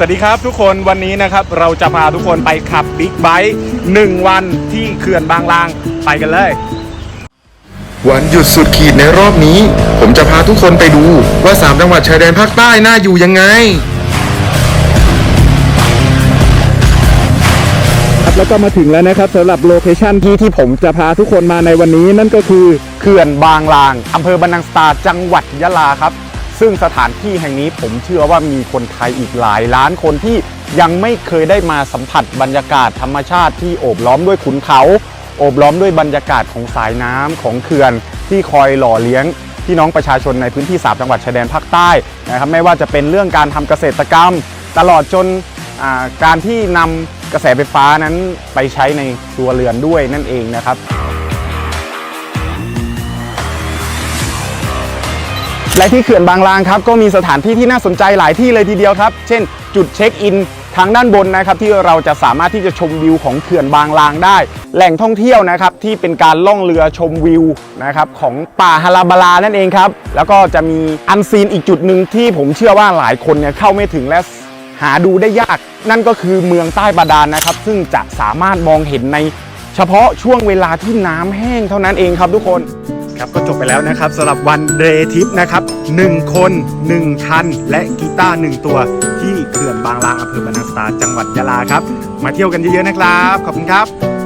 สวัสดีครับทุกคนวันนี้นะครับเราจะพาทุกคนไปขับบิ๊กไบค์หนึ่งวันที่เขื่อนบางลางไปกันเลย วันหยุดสุดขีดในรอบนี้ ผมจะพาทุกคนไปดูว่า 3 จังหวัดชายแดนภาคใต้น่าอยู่ยังไง ครับแล้วก็มาถึงแล้วนะครับสำหรับโลเคชั่นที่ที่ผมจะพาทุกคนมาในวันนี้นั่นก็คือเขื่อนบางลางอำเภอบันนังสตาจังหวัดยะลาครับ ซึ่งสถานที่แห่งนี้ผมเชื่อว่ามีคนไทยอีกหลายล้านคนที่ยังไม่เคยได้มาสัมผัสบรรยากาศธรรมชาติที่โอบล้อมด้วยขุนเขา โอบล้อมด้วยบรรยากาศของสายน้ำของเขื่อน ที่คอยหล่อเลี้ยงพี่น้องประชาชนในพื้นที่ 3 จังหวัดชายแดนภาคใต้นะครับไม่ว่าจะเป็นเรื่องการทำเกษตรกรรม ตลอดจนการที่นำกระแสไฟฟ้านั้นไปใช้ในครัวเรือนด้วยนั่นเองนะครับ และที่เขื่อนบางลางครับก็มีสถานที่ที่น่าสนใจหลายที่เลยทีเดียวครับ เช่น จุดเช็คอินทางด้านบนนะครับที่เราจะสามารถที่จะชมวิวของเขื่อนบางลางได้ แหล่งท่องเที่ยวนะครับที่เป็นการล่องเรือชมวิวนะครับของป่าฮาราบาลานั่นเองครับ แล้วก็จะมีอันซีนอีกจุดหนึ่งที่ผมเชื่อว่าหลายคนเนี่ยเข้าไม่ถึงและหาดูได้ยาก นั่นก็คือเมืองใต้บาดาลนะครับ ซึ่งจะสามารถมองเห็นในเฉพาะช่วงเวลาที่น้ำแห้งเท่านั้นเองครับทุกคน ครับก็จบไปแล้วนะครับสำหรับวันเดย์ทิปนะครับ1คน 1 คัน และกีตาร์1ตัวที่เขื่อนบางลางอำเภอบรรนังสตาจังหวัดยะลาครับ มาเที่ยวกันเยอะๆนะครับ ขอบคุณครับ